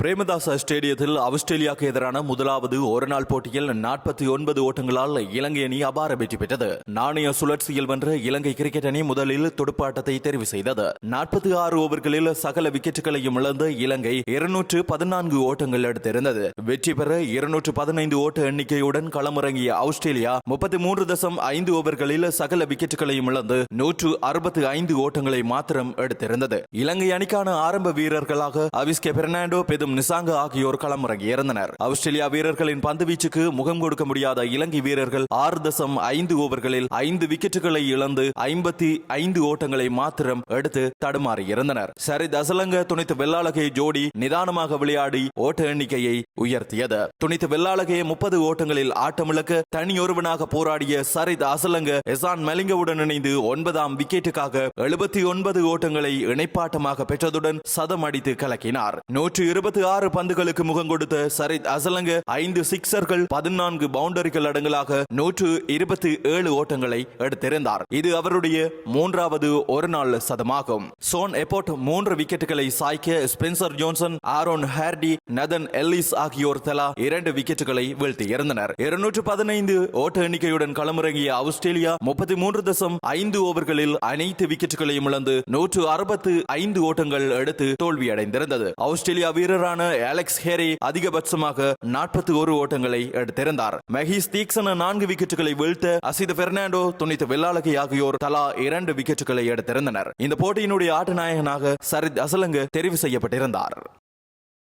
பிரேமதாசா ஸ்டேடியத்தில் ஆஸ்திரேலியாவுக்கு எதிரான முதலாவது ஒருநாள் போட்டியில் நாற்பத்தி ஒன்பது ஓட்டங்களால் இலங்கை அணி அபார வெற்றி பெற்றது. நாணய சுழற்சியில் வென்ற இலங்கை கிரிக்கெட் அணி முதலில் துடுப்பாட்டத்தை தெரிவு செய்தது. நாற்பத்தி ஆறு ஓவர்களில் சகல விக்கெட்டுகளையும் இழந்து இலங்கை இருநூற்று பதினான்கு ஓட்டங்கள் எடுத்திருந்தது. வெற்றி பெற இருநூற்று பதினைந்து ஓட்ட எண்ணிக்கையுடன் களமிறங்கிய ஆஸ்திரேலியா முப்பத்தி மூன்று தசம் ஐந்து ஓவர்களில் சகல விக்கெட்டுகளையும் இழந்து நூற்று அறுபத்தி ஐந்து ஓட்டங்களை மாத்திரம் எடுத்திருந்தது. இலங்கை அணிக்கான ஆரம்ப வீரர்களாக அவிஸ்கே பெர்னாண்டோ பெதும் நிசாங்க ஆகியோர் களமிறங்கியிருந்தனர் ஆஸ்திரேலியா வீரர்களின் பந்து வீச்சுக்கு முகம் கொடுக்க முடியாத இலங்கை வீரர்கள் ஆறு தசம் ஐந்து ஓவர்களில் ஐந்து விக்கெட்டுகளை இழந்து ஐம்பத்தி ஐந்து ஓட்டங்களை மாத்திரம் எடுத்து தடுமாறியிருந்தனர் சரித் அசலங்க துணித்து வெள்ளாளகை ஜோடி நிதானமாக விளையாடி ஓட்ட எண்ணிக்கையை உயர்த்தியது. துணித்து வெள்ளாளகையை முப்பது ஓட்டங்களில் ஆட்டமிழக்க தனியொருவனாக போராடிய சரித் அசலங்க எசான் மலிங்கவுடன் இணைந்து ஒன்பதாம் விக்கெட்டுக்காக எழுபத்தி ஒன்பது ஓட்டங்களை இணைப்பாட்டமாக பெற்றதுடன் சதம் அடித்து கலக்கினார். நூற்று இருபத்தி இருபத்தி ஆறு பந்துகளுக்கு முகம் கொடுத்த சரித் அசலங்க ஐந்து சிக்சர்கள் பதினான்கு பவுண்டரிகள் அடங்கலாக நூற்று இருபத்தி ஏழு ஓட்டங்களை எடுத்திருந்தார். இது அவருடைய மூன்றாவது ஒரு நாள் சதமாகும். சோன் எப்போட் மூன்று விக்கெட்டுகளை சாய்க்க Spencer Johnson Aaron Hardie Nathan Ellis ஆகியோர் தலா இரண்டு விக்கெட்டுகளை வீழ்த்தியிருந்தனர். இருநூற்று பதினைந்து ஓட்ட எண்ணிக்கையுடன் களமிறங்கிய ஆஸ்திரேலியா முப்பத்தி மூன்று தசம் ஐந்து ஓவர்களில் அனைத்து விக்கெட்டுகளையும் இழந்து நூற்று அறுபத்து ஐந்து ஓட்டங்கள் எடுத்து தோல்வியடைந்திருந்தது. ஆஸ்திரேலியா வீரரான அலெக்ஸ் ஹேரி அதிகபட்சமாக நாற்பத்தி ஒரு ஓட்டங்களை எடுத்திருந்தார் மெஹிஸ் தீக்ஷன நான்கு விக்கெட்டுகளை வீழ்த்த அசித பெர்னாண்டோ துணித்த வெள்ளாளகி ஆகியோர் தலா இரண்டு விக்கெட்டுகளை எடுத்திருந்தனர். இந்த போட்டியினுடைய ஆட்ட நாயகனாக சரித் அசலங்கு தெரிவு செய்யப்பட்டிருந்தார்.